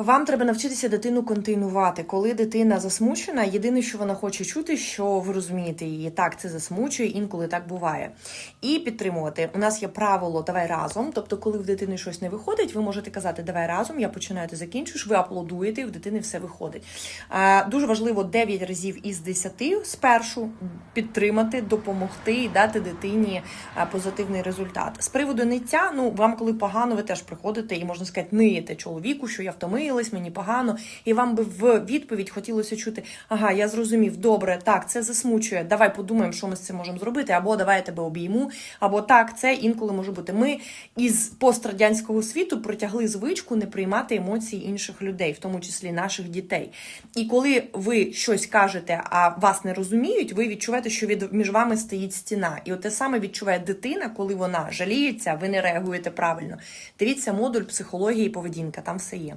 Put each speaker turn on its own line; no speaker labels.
Вам треба навчитися дитину контейнувати. Коли дитина засмучена, єдине, що вона хоче чути, що ви розумієте її. Так, це засмучує, інколи так буває. І підтримувати. У нас є правило давай разом. Тобто, коли в дитини щось не виходить, ви можете казати Давай разом, я починаю, ти закінчуєш, ви аплодуєте, і в дитини все виходить. Дуже важливо 9 разів із 10 спершу підтримати, допомогти і дати дитині позитивний результат. З приводу ниття, ну вам коли погано, ви теж приходите і можна сказати, ниєте чоловіку, що я втомилась, мені погано, і вам би в відповідь хотілося чути: ага, я зрозумів, добре, так, це засмучує. Давай подумаємо, що ми з цим можемо зробити, або давай я тебе обійму, або так, це інколи може бути. Ми із пострадянського світу притягли звичку не приймати емоції інших людей, в тому числі наших дітей. І коли ви щось кажете, а вас не розуміють, ви відчуваєте, що від між вами стоїть стіна. І от те саме відчуває дитина, коли вона жаліється, ви не реагуєте правильно. Дивіться модуль психології поведінка, там все є.